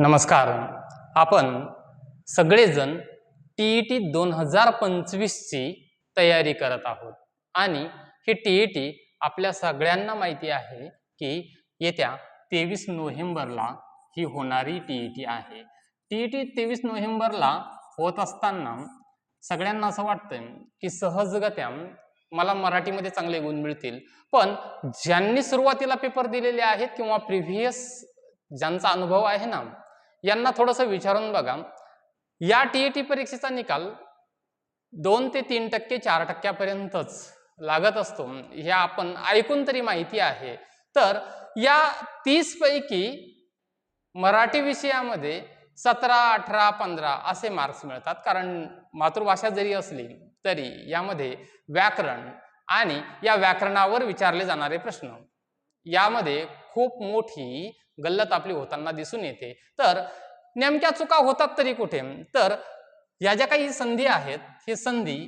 नमस्कार. आपण सगळेजण टी ई टी दोन हजार पंचवीसची तयारी करत आहोत. आणि ही टी ई टी आपल्या सगळ्यांना माहिती आहे की येत्या तेवीस नोव्हेंबरला ही होणारी टी ई टी आहे. टी ई टी तेवीस नोव्हेंबरला होत असताना सगळ्यांना असं वाटतं की सहजगत्या मला मराठीमध्ये चांगले गुण मिळतील. पण ज्यांनी सुरुवातीला पेपर दिलेले आहेत किंवा प्रिव्हियस ज्यांचा अनुभव आहे ना यांना थोडंसं विचारून बघा. या टी ई टी परीक्षेचा निकाल दोन ते तीन टक्के चार टक्क्यापर्यंतच लागत असतो. हे आपण ऐकून तरी माहिती आहे. तर या तीसपैकी मराठी विषयामध्ये सतरा अठरा पंधरा असे मार्क्स मिळतात. कारण मातृभाषा जरी असली तरी यामध्ये व्याकरण आणि या व्याकरणावर विचारले जाणारे प्रश्न. यामध्ये खूप मोठी गल्लत आपली होताना दिसून येते. तर नेमक्या चुका होतात तरी कुठे? तर या ज्या काही संधी आहेत हे संधी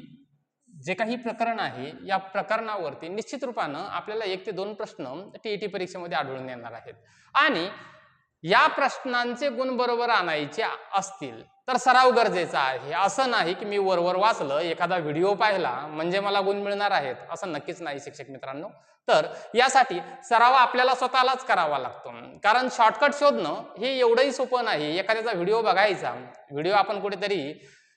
जे काही प्रकरण आहे या प्रकरणावरती निश्चित रूपानं आपल्याला एक ते दोन प्रश्न टी ई टी परीक्षेमध्ये आढळून येणार आहेत. आणि या प्रश्नांचे गुण बरोबर आणायचे असतील तर सराव गरजेचा आहे. असं नाही की मी वरवर वाचलं एखादा व्हिडिओ पाहिला म्हणजे मला गुण मिळणार आहेत असं नक्कीच नाही शिक्षक मित्रांनो. तर यासाठी सराव आपल्याला स्वतःलाच करावा लागतो. कारण शॉर्टकट शोधणं हे एवढंही सोपं नाही. एखाद्याचा व्हिडिओ बघायचा व्हिडिओ आपण कुठेतरी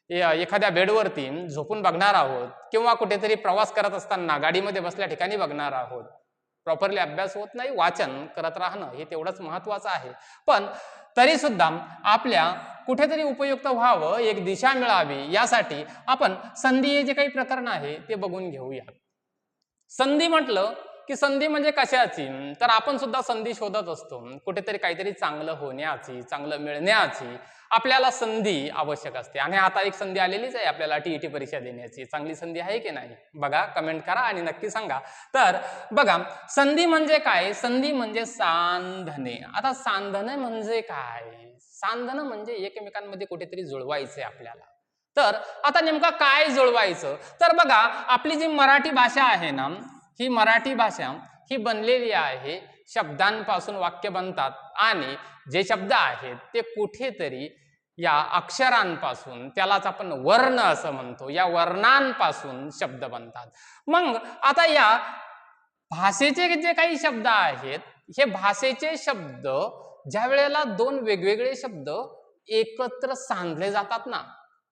एखाद्या बेडवरती झोपून बघणार आहोत किंवा कुठेतरी प्रवास करत असताना गाडीमध्ये बसल्या ठिकाणी बघणार आहोत प्रॉपरली अभ्यास होत नाही वाचन करत राहणं हे तेवढंच महत्वाचं आहे. पण तरी सुद्धा आपल्या कुठेतरी उपयुक्त व्हावं एक दिशा मिळावी यासाठी आपण संधी हे जे काही प्रकरण आहे ते बघून घेऊया संधी म्हटलं की संधी म्हणजे कशाची? तर आपण सुद्धा संधी शोधत असतो. कुठेतरी काहीतरी चांगलं होण्याची चांगलं मिळण्याची आपल्याला संधी आवश्यक असते. आणि आता एक संधी आलेलीच आहे आपल्याला टी ई टी परीक्षा देण्याची. चांगली संधी आहे की नाही? बघा कमेंट करा आणि नक्की सांगा. तर बघा संधी म्हणजे काय? संधी म्हणजे सांधने आता सांधने म्हणजे काय? सांधन म्हणजे एकमेकांमध्ये कुठेतरी जुळवायचे आपल्याला. तर आता नेमका काय जुळवायचं? तर बघा आपली जी मराठी भाषा आहे ना ही मराठी भाषा ही बनलेली आहे शब्दांपासून वाक्य बनतात आणि जे शब्द आहेत ते कुठेतरी या अक्षरांपासून त्यालाच आपण वर्ण असं म्हणतो या वर्णांपासून शब्द बनतात. मग आता या भाषेचे जे काही शब्द आहेत हे भाषेचे शब्द ज्या वेळेला दोन वेगवेगळे शब्द एकत्र सांधले जातात ना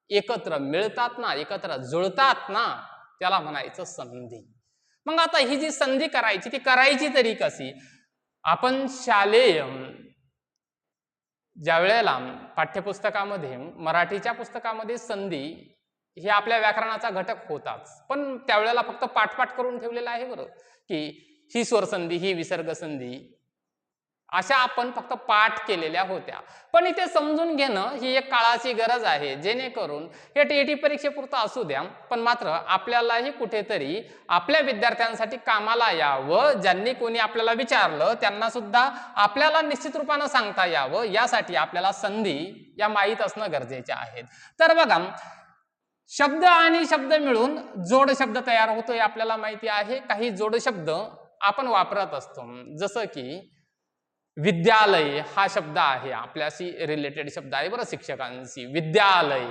एकत्र मिळतात ना एकत्र जुळतात ना त्याला म्हणायचं संधी. मग आता ही जी संधी करायची ती करायची तरी कशी? आपण शालेय ज्या वेळेला पाठ्यपुस्तकामध्ये मराठीच्या पुस्तकामध्ये संधी हे आपल्या व्याकरणाचा घटक होताच. पण त्यावेळेला फक्त पाठपाठ करून ठेवलेला आहे बरं. की ही स्वरसंधी ही विसर्ग संधी अशा आपण फक्त पाठ केलेल्या होत्या. पण इथे समजून घेणं ही एक काळाची गरज आहे. जेणेकरून हे टी टी परीक्षेपुरतं असू द्या पण मात्र आपल्यालाही कुठेतरी आपल्या विद्यार्थ्यांसाठी कामाला यावं ज्यांनी कोणी आपल्याला विचारलं त्यांना सुद्धा आपल्याला निश्चित रूपानं सांगता यावं यासाठी आपल्याला संधी या माहीत असणं गरजेच्या आहेत तर बघा शब्द आणि शब्द मिळून जोड शब्द तयार होतोय आपल्याला माहिती आहे. काही जोड शब्द आपण वापरत असतो. जसं की विद्यालय हा शब्द आहे आपल्याशी रिलेटेड शब्द आहे बरं शिक्षकांशी. विद्यालय.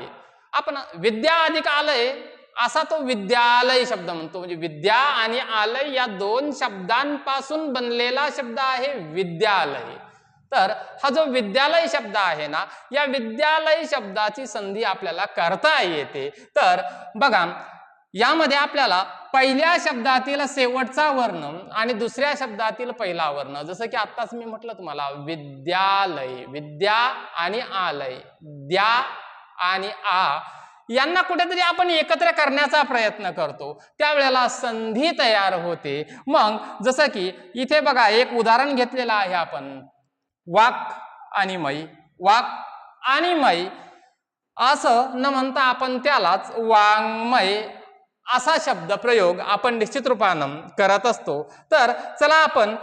आपण विद्या अधिक आलय असा तो विद्यालय शब्द म्हणतो. म्हणजे विद्या आणि आलय या दोन शब्दांपासून बनलेला शब्द आहे विद्यालय. तर हा जो विद्यालय शब्द आहे ना या विद्यालय शब्दाची संधी आपल्याला करता येते. तर बघा यामध्ये आपल्याला पहिल्या शब्दातील शेवटचा वर्ण आणि दुसऱ्या शब्दातील पहिला वर्ण. जसं की आत्ताच मी म्हटलं तुम्हाला विद्यालय विद्या आणि आलय द्या आणि आ. यांना कुठेतरी आपण एकत्र करण्याचा प्रयत्न करतो. त्यावेळेला संधी तयार होते. मग जसं की इथे बघा एक उदाहरण घेतलेलं आहे आपण. वाक आणि मै वाक आणि मै असं न म्हणता आपण त्यालाच वाङ्मय असा शब्द प्रयोग आपण निश्चित रूपानं करत असतो. तर चला आपण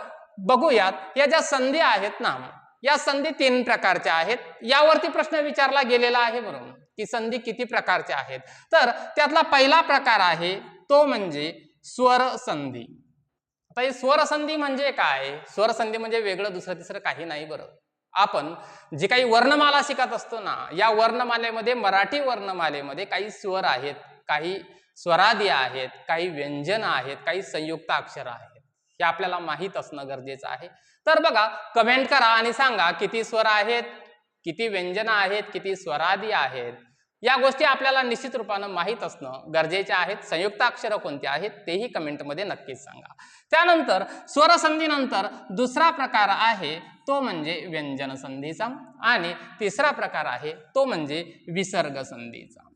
बघूयात या ज्या संधी आहेत ना या संधी तीन प्रकारच्या आहेत. यावरती प्रश्न विचारला गेलेला आहे बरोबर की संधी किती प्रकारच्या आहेत? तर त्यातला पहिला प्रकार आहे तो म्हणजे स्वर संधी. आता ही स्वर संधी म्हणजे काय? स्वर संधी म्हणजे वेगळं दुसरं तिसरं काही नाही बरं. आपण जे काही वर्णमाला शिकत असतो ना या वर्णमालेमध्ये मराठी वर्णमालेमध्ये काही स्वर आहेत काही स्वरादी आहेत काही व्यंजन आहेत काही संयुक्त अक्षर आहेत. हे आपल्याला माहीत असणं गरजेचं आहे. तर बघा कमेंट करा आणि सांगा किती स्वर आहेत किती व्यंजन आहेत किती स्वरादी आहेत. या गोष्टी आपल्याला निश्चित रूपानं माहीत असणं गरजेचे आहेत. संयुक्त अक्षरं कोणती आहेत तेही कमेंटमध्ये नक्कीच सांगा. त्यानंतर स्वरसंधीनंतर दुसरा प्रकार आहे तो म्हणजे व्यंजन संधीचा आणि तिसरा प्रकार आहे तो म्हणजे विसर्ग संधीचा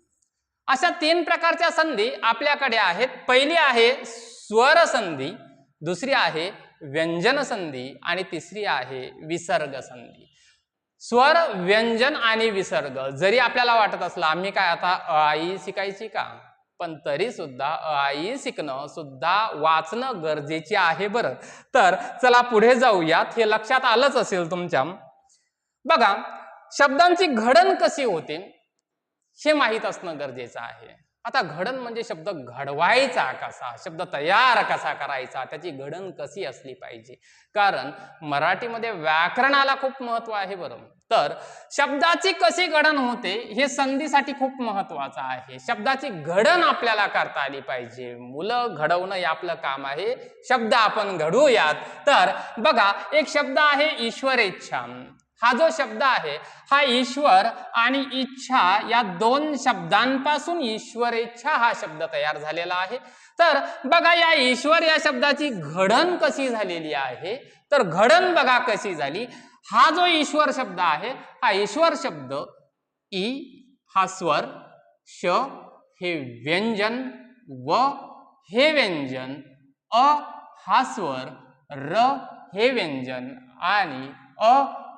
अशा तीन प्रकारच्या संधी आपल्याकडे आहेत. पहिली आहे स्वर संधी दुसरी आहे व्यंजन संधी आणि तिसरी आहे विसर्ग संधी. स्वर व्यंजन आणि विसर्ग जरी आपल्याला वाटत असलं आम्ही काय आता अ, आई शिकायची का? पण तरी सुद्धा अ, आई शिकणं सुद्धा वाचणं गरजेचे आहे बरं. तर चला पुढे जाऊयात. हे लक्षात आलंच असेल तुमच्या. बघा शब्दांची घडण कशी होते? हे माहीत असणं गरजेचं आहे. आता घडण म्हणजे शब्द घडवायचा कसा? शब्द तयार कसा करायचा? त्याची घडण कशी असली पाहिजे? कारण मराठीमध्ये व्याकरणाला खूप महत्त्व आहे बरं. तर शब्दाची कशी घडण होते हे संधीसाठी खूप महत्वाचं आहे. शब्दाची घडण आपल्याला करता आली पाहिजे. मुलं घडवणं हे आपलं काम आहे. शब्द आपण घडवूयात. तर बघा एक शब्द आहे ईश्वरेच्छा. हा जो शब्द आहे हा ईश्वर आणि इच्छा या दोन शब्दांपासून ईश्वरेच्छा हा शब्द तयार झालेला आहे. तर बघा या ईश्वर या शब्दाची घडण कशी झालेली आहे? तर घडण बघा कशी झाली. हा जो ईश्वर शब्द आहे हा ईश्वर शब्द ई हा स्वर श हे व्यंजन व हे व्यंजन अ हा स्वर र हे व्यंजन आणि अ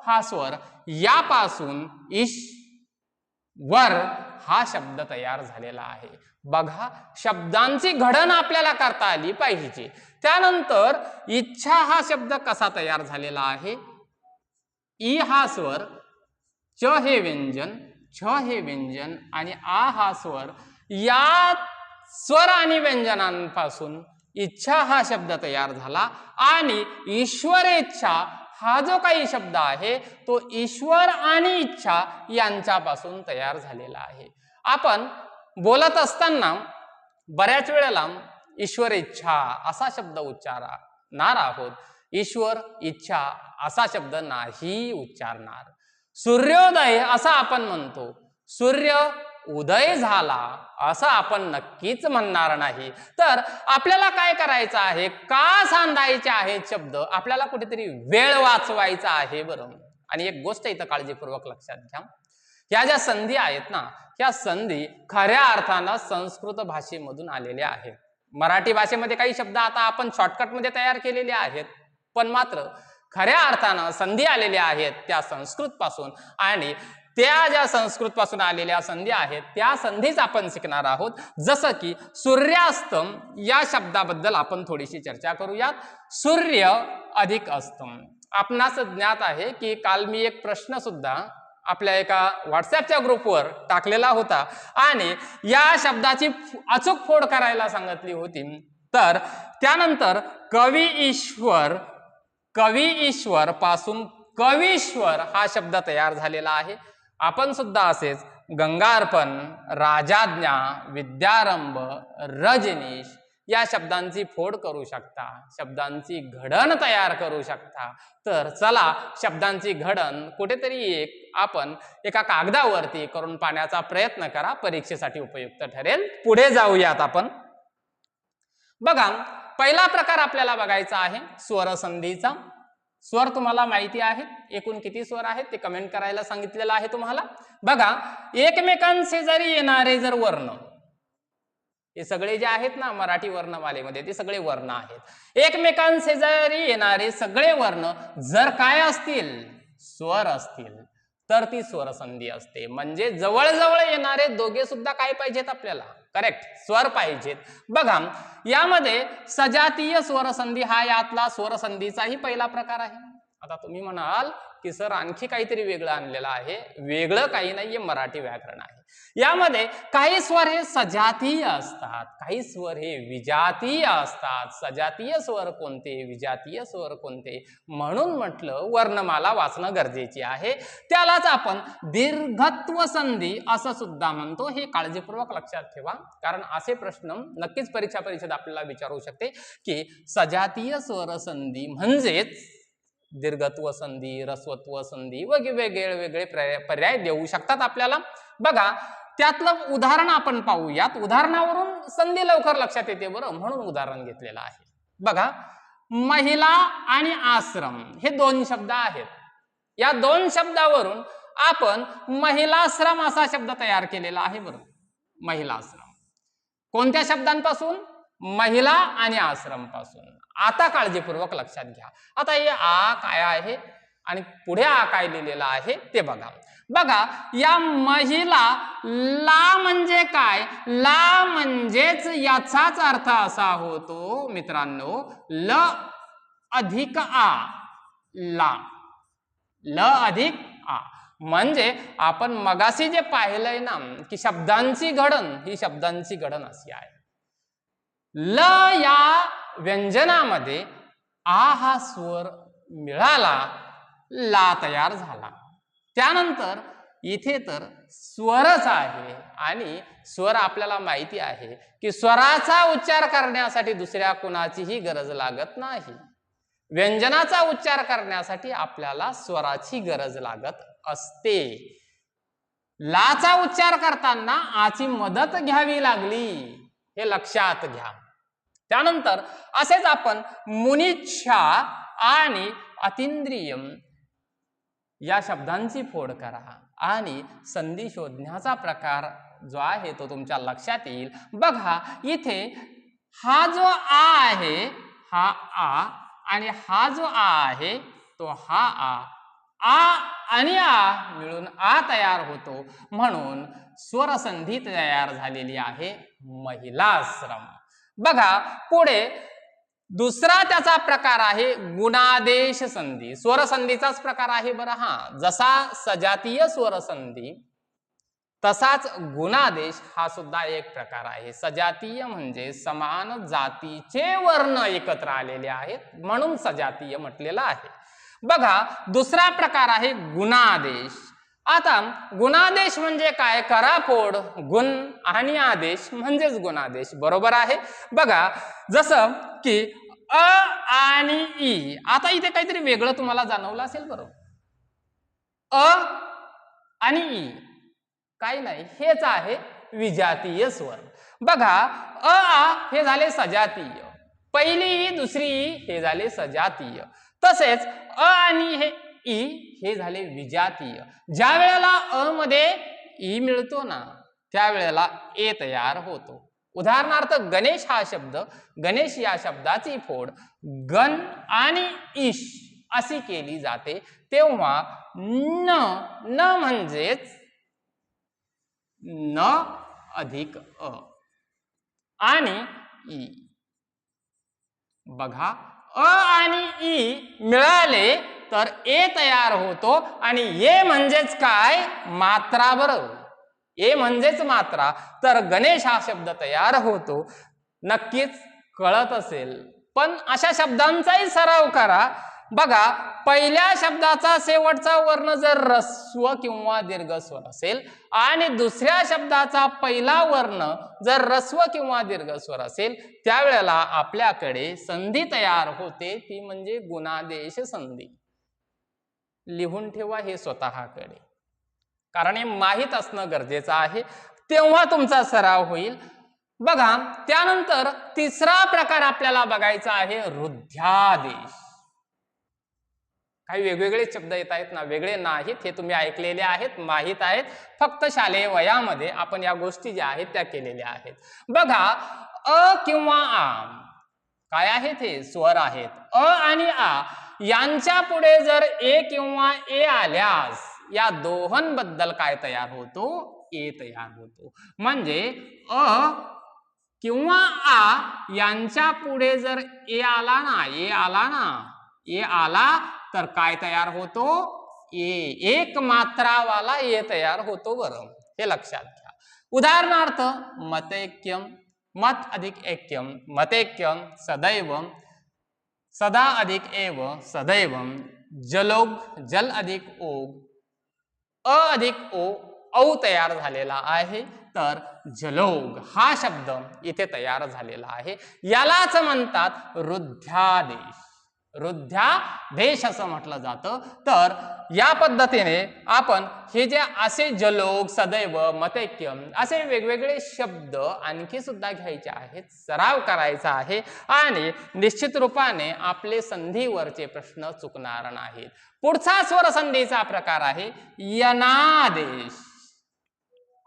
हा स्वर यापासून ईश वर हा शब्द तयार झालेला आहे. बघा शब्दांची घडण आपल्याला करता आली पाहिजे. त्यानंतर इच्छा हा शब्द कसा तयार झालेला आहे? ई हा स्वर च हे व्यंजन छ हे व्यंजन आणि आ हा स्वर. या स्वर आणि व्यंजनांपासून इच्छा हा शब्द तयार झाला आणि ईश्वरेच्छा हा जो काही शब्द आहे तो ईश्वर आणि इच्छा यांच्यापासून तयार झालेला आहे. आपण बोलत असताना बऱ्याच वेळेला ईश्वर इच्छा असा शब्द उच्चारणार आहोत. ईश्वर इच्छा असा शब्द नाही उच्चारणार. सूर्योदय असा आपण म्हणतो. सूर्य उदय झाला असं आपण नक्कीच म्हणणार नाही. तर आपल्याला काय करायचं आहे? का सांधायचे आहेत शब्द? आपल्याला कुठेतरी वेळ वाचवायचा आहे बरं. आणि एक गोष्ट इथं काळजीपूर्वक लक्षात घ्या. ह्या ज्या संधी आहेत ना ह्या संधी खऱ्या अर्थानं संस्कृत भाषेमधून आलेल्या आहेत. मराठी भाषेमध्ये काही शब्द आता आपण शॉर्टकटमध्ये तयार केलेले आहेत. पण मात्र खऱ्या अर्थानं संधी आलेल्या आहेत त्या संस्कृत पासून आणि त्या ज्या संस्कृत पासून आलेल्या संधी आहेत त्या संधीच आपण शिकणार आहोत. जसं की सूर्यास्तम या शब्दाबद्दल आपण थोडीशी चर्चा करूयात. सूर्य अधिक अस्तम. आपणास ज्ञात आहे की काल मी एक प्रश्न सुद्धा आपल्या एका व्हॉट्सॲपच्या ग्रुपवर टाकलेला होता आणि या शब्दाची अचूक फोड करायला सांगितली होती. तर त्यानंतर कवी ईश्वर कवी ईश्वर पासून कवीश्वर हा शब्द तयार झालेला आहे. आपण सुद्धा असेच गंगार्पण राजाज्ञा विद्यारंभ रजनीश या शब्दांची फोड करू शकता शब्दांची घडण तयार करू शकता. तर चला शब्दांची घडण कुठेतरी एक आपण एका कागदावरती करून पाण्याचा प्रयत्न करा परीक्षेसाठी उपयुक्त ठरेल. पुढे जाऊयात आपण. बघा पहिला प्रकार आपल्याला बघायचा आहे स्वरसंधीचा. स्वर तुम्हाला माहिती आहेत. एकूण किती स्वर आहेत ते कमेंट करायला सांगितलेलं आहे तुम्हाला. बघा एकमेकांशेजारी येणारे जर वर्ण हे सगळे जे आहेत ना मराठी वर्णमालेमध्ये ते सगळे वर्ण आहेत. एकमेकांशेजारी येणारे सगळे वर्ण जर काय असतील स्वर असतील तर ती स्वरसंधी असते. म्हणजे जवळजवळ येणारे दोघे सुद्धा काय पाहिजेत आपल्याला? करेक्ट स्वर पाहिजेत. बघा यामध्ये सजातीय स्वरसंधी हा यातला स्वरसंधीचाही पहिला प्रकार आहे. आता तुम्ही म्हणाल की सर आणखी काहीतरी वेगळं आणलेलं आहे. वेगळं काही नाहीये मराठी व्याकरण आहे. यामध्ये काही स्वर हे सजातीय असतात. काही स्वर हे विजातीय असतात. सजातीय स्वर कोणते? विजातीय स्वर कोणते? म्हणून म्हटलं वर्णमाला वाचणं गरजेची आहे. त्यालाच आपण दीर्घत्व संधी असं सुद्धा म्हणतो. हे काळजीपूर्वक लक्षात ठेवा. कारण असे प्रश्न नक्कीच परीक्षा परिषद आपल्याला विचारू शकते की सजातीय स्वर संधी म्हणजेच दीर्घत्व संधी रस्वत्व संधी वगैरे वेगळे वेगळे पर्याय पर्याय देऊ शकतात आपल्याला. बघा त्यातलं उदाहरण आपण पाहूयात. उदाहरणावरून संधी लवकर लक्षात येते बरं म्हणून उदाहरण घेतलेलं आहे. बघा महिला आणि आश्रम हे दोन शब्द आहेत. या दोन शब्दावरून आपण महिलाश्रम असा शब्द तयार केलेला आहे बरं. महिलाश्रम. कोणत्या शब्दांपासून? महिला आणि आश्रमपासून आता काळजीपूर्वक लक्षात घ्या. आता हे आ काय आहे आणि पुढे आ काय लिहिलेलं आहे ते बघा. बघा या महिला ला म्हणजे काय? ला म्हणजेच याचाच अर्थ असा होतो मित्रांनो ल अधिक आ. ला. ल अधिक आ. म्हणजे आपण मगाशी जे पाहिलंय ना की शब्दांची घडण ही शब्दांची घडण अशी आहे. ल या व्यंजनामध्ये आ हा स्वर मिळाला ला तयार झाला. त्यानंतर इथे तर स्वरच आहे आणि स्वर आपल्याला माहिती आहे की स्वराचा उच्चार करण्यासाठी दुसऱ्या कुणाचीही गरज लागत नाही. व्यंजनाचा उच्चार करण्यासाठी आपल्याला स्वराची गरज लागत असते. लाचा उच्चार करताना आची मदत घ्यावी लागली हे लक्षात घ्या. त्यानंतर असेच आपण मुनिच्छा आणि अतिंद्रियम या शब्दांची फोड करा आणि संधी शोधण्याचा प्रकार जो आहे तो तुमच्या लक्षात येईल. बघा इथे हा जो आ आहे हा आ आणि हा जो आ आहे तो हा आ. आ आणि आ मिळून आ तयार होतो. म्हणून स्वरसंधी तयार झालेली आहे महिलाश्रम. बघा पुढे दुसरा त्याचा प्रकार आहे गुणादेश संधी. स्वरसंधीचाच प्रकार आहे बरं. हा जसा सजातीय स्वरसंधी तसाच गुणादेश हा सुद्धा एक प्रकार आहे. सजातीय म्हणजे समान जातीचे वर्ण एकत्र आलेले आहेत म्हणून सजातीय म्हटलेलं आहे. बघा दुसरा प्रकार आहे गुणादेश. आता गुणादेश म्हणजे काय? करापोड गुण आणि आदेश म्हणजेच गुणादेश. बरोबर आहे? बघा जसं की अ आणि ई आता इथे काहीतरी वेगळं तुम्हाला जाणवलं असेल बरोबर अ आणि ई काही नाही हेच आहे विजातीय स्वर. बघा अ आ हे झाले सजातीय. पहिली ई दुसरी ई हे झाले सजातीय. तसेच अ आणि हे ई हे झाले विजातीय. ज्या वेळेला अ मध्ये ई मिळतो ना त्यावेळेला ए तयार होतो. उदाहरणार्थ गणेश हा शब्द गणेश या शब्दाची फोड गण आणि ईश अशी केली जाते. तेव्हा न न म्हणजेच न अधिक अ. आणि ई. बघा अ आणि ई मिळाले तर ए तयार होतो आणि ए म्हणजेच काय? मात्रा बरोबर ए म्हणजेच मात्रा. तर गणेश हा शब्द तयार होतो. नक्कीच कळत असेल. पण अशा शब्दांचाही सराव करा. बघा पहिल्या शब्दाचा शेवटचा वर्ण जर रस्व किंवा दीर्घस्वर असेल आणि दुसऱ्या शब्दाचा पहिला वर्ण जर रस्व किंवा दीर्घस्वर असेल त्यावेळेला आपल्याकडे संधी तयार होते. ती म्हणजे गुणादेश संधी. लिहून ठेवा हे स्वतःकडे. कारण हे माहीत असणं गरजेचं आहे. तेव्हा तुमचा सराव होईल. बघा त्यानंतर तिसरा प्रकार आपल्याला बघायचा आहे रुद्ध्यादेश. काही वेगवेगळे शब्द येत आहेत ना वेगळे नाहीत हे तुम्ही ऐकलेले आहेत माहीत आहेत. फक्त शालेय वयामध्ये आपण या गोष्टी ज्या आहेत त्या केलेल्या आहेत. बघा अ किंवा आ. काय आहेत हे? स्वर आहेत. अ आणि आ. यांच्या पुढे जर ए किंवा ए आल्यास या दोहनबद्दल काय तयार होतो? ए तयार होतो. म्हणजे अ किंवा आ यांच्या पुढे जर ए आला ना ए आला ना ए आला तर काय तयार होतो? ए. एक मात्रावाला ए तयार होतो बरं हे लक्षात घ्या. उदाहरणार्थ मतैक्यम मत अधिक ऐक्यम मतैक्यम सदैव सदा अधिक एव सदैव जलोग जल अधिक ओग अ अधिक ओ औ तयार झालेला आहे तर जलोग हा शब्द इथे तयार झालेला आहे. यालाच म्हणतात रुद्ध्यादेश. रुद्ध्यादेश असं म्हटलं जातं. तर या पद्धतीने आपण हे जे असे जलोग सदैव मतैक्यम असे वेगवेगळे शब्द आणखी सुद्धा घ्यायचे आहेत सराव करायचा आहे आणि निश्चित रूपाने आपले संधीवरचे प्रश्न चुकणार नाहीत. पुढचा स्वर संधीचा प्रकार आहे यनादेश.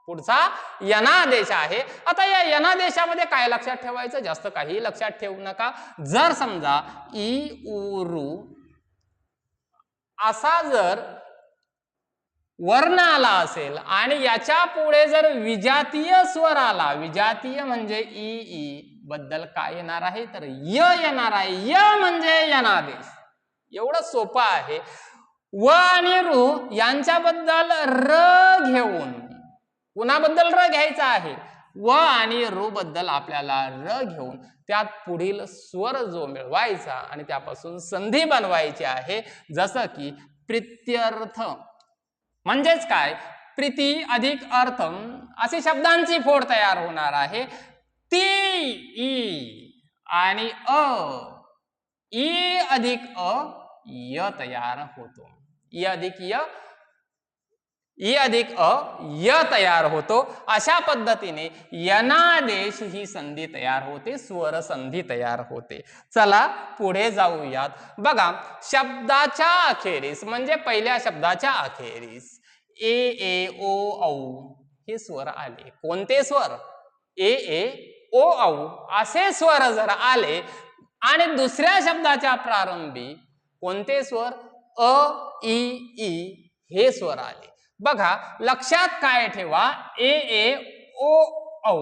पुढचा यनादेश आहे. आता या यनादेशामध्ये काय लक्षात ठेवायचं? जास्त काही लक्षात ठेवू नका. जर समजा इ उ रु असा जर वर्ण आला असेल आणि याच्यापुढे जर विजातीय स्वर आला विजातीय म्हणजे ई ई बद्दल काय येणार आहे? तर य येणार आहे. य म्हणजे यनादेश. एवढं सोपं आहे. व आणि रु यांच्याबद्दल र घेऊन कुणाबद्दल र घ्यायचा आहे? व आणि रू बद्दल आपल्याला र घेऊन त्यात पुढील स्वर जो मिळवायचा आणि त्यापासून संधी बनवायची आहे जसं की प्रित्यर्थ. म्हणजेच काय? प्रीती अधिक अर्थ अशी शब्दांची फोड तयार होणार आहे. ती ई आणि अ. ई अधिक अ य तयार होतो. इ अधिक य इ अधिक अ य तयार होतो. अशा पद्धतीने यनादेश ही संधी तयार होते स्वर संधी तयार होते. चला पुढे जाऊयात. बघा शब्दाच्या अखेरीस म्हणजे पहिल्या शब्दाच्या अखेरीस ए ए ओ औ हे स्वर आले. कोणते स्वर? ए ए ओ औ असे स्वर जर आले आणि दुसऱ्या शब्दाच्या प्रारंभी कोणते स्वर? अ ई ई हे स्वर आले. बघा लक्षात काय ठेवा? ए ए ओ औ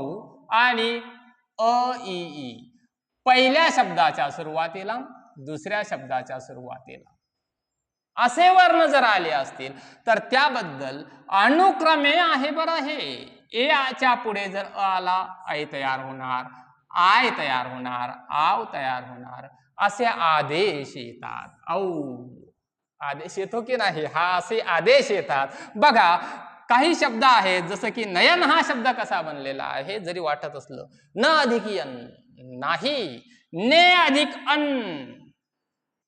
आणि अ ई ई. पहिल्या शब्दाच्या सुरुवातीला दुसऱ्या शब्दाच्या सुरुवातीला. असे वर्ण जर आले असतील तर त्याबद्दल अनुक्रमे आहे बरं हे. ए च्या पुढे जर अ आला ऐ तयार होणार आय तयार होणार आव तयार होणार असे आदेश येतात. औ. आदेश येतो की नाही? हा असे आदेश येतात. बघा काही शब्द आहेत जसं की नयन हा शब्द कसा बनलेला आहे जरी वाटत असलं. न अधिक यन नाही. ने अधिक अन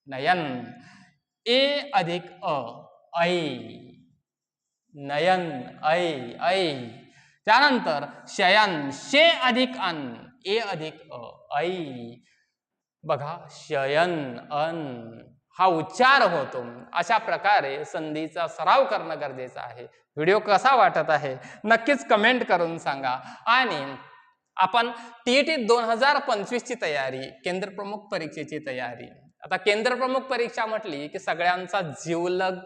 नयन. ए अधिक अ ऐ. नयन ऐ ऐ. त्यानंतर शयन शे अधिक अन ए अधिक अ ऐ. बघा शयन अन. हा उच्चार होतो. अशा प्रकारे संधीचा सराव करणं गरजेचं आहे. व्हिडिओ कसा वाटत आहे? नक्कीच कमेंट करून सांगा. आणि आपण टी टी दोन हजार पंचवीसची तयारी केंद्रप्रमुख परीक्षेची तयारी. आता केंद्रप्रमुख परीक्षा म्हटली की सगळ्यांचा जीवलग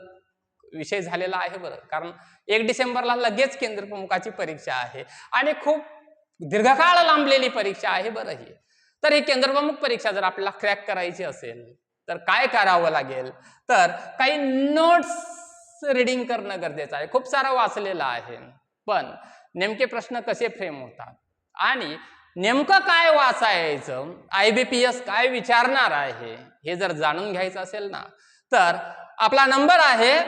विषय झालेला आहे बरं. कारण एक डिसेंबरला लगेच केंद्रप्रमुखाची परीक्षा आहे. आणि खूप दीर्घकाळ लांबलेली परीक्षा आहे बरं ही. तर ही केंद्रप्रमुख परीक्षा जर आपल्याला क्रॅक करायची असेल तर काय करावं लागेल? तर काही नोट्स रिडिंग करणं गरजेचं आहे. खूप सारं वाचलेलं आहे. पण नेमके प्रश्न कसे फ्रेम होतात? आणि नेमकं काय वाचायचं? आय बी पी एस काय विचारणार आहे? हे जर जाणून घ्यायचं असेल ना तर आपला नंबर आहे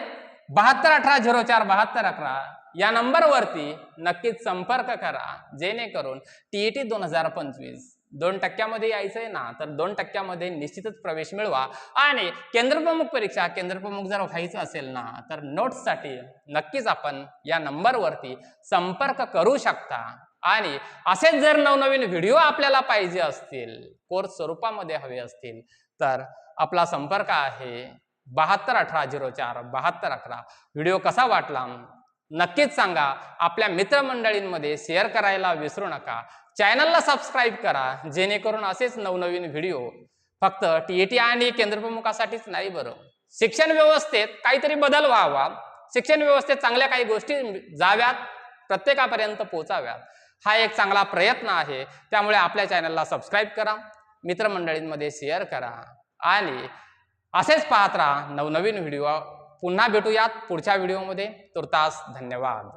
बहात्तर अठरा झिरो चार बहात्तर अकरा. या नंबरवरती नक्कीच संपर्क करा. जेणेकरून टी ई टी दोन हजार पंचवीस दोन टक्क्यामध्ये यायचंय ना तर दोन टक्क्यामध्ये निश्चितच प्रवेश मिळवा. आणि केंद्रप्रमुख परीक्षा केंद्रप्रमुख जर व्हायचं असेल ना तर नोट्ससाठी नक्कीच आपण या नंबरवरती संपर्क करू शकता. आणि असेच जर नवनवीन व्हिडिओ आपल्याला पाहिजे असतील कोर्स स्वरूपामध्ये हवे असतील तर आपला संपर्क आहे बहात्तर अठरा झिरो चार बहात्तर अकरा. व्हिडिओ कसा वाटला? नक्कीच सांगा. आपल्या मित्रमंडळींमध्ये शेअर करायला विसरू नका. चॅनलला सबस्क्राईब करा जेणेकरून असेच नवनवीन व्हिडिओ फक्त टी ए टी आणि केंद्रप्रमुखासाठीच नाही बरं. शिक्षण व्यवस्थेत काहीतरी बदल व्हावा. शिक्षण व्यवस्थेत चांगल्या काही गोष्टी जाव्यात प्रत्येकापर्यंत पोचाव्यात. हा एक चांगला प्रयत्न आहे. त्यामुळे आपल्या चॅनलला सबस्क्राईब करा मित्रमंडळींमध्ये शेअर करा आणि असेच पाहत राहा नवनवीन व्हिडिओ. पुन्हा भेटूयात पुढच्या व्हिडिओमध्ये. तुर्तास धन्यवाद.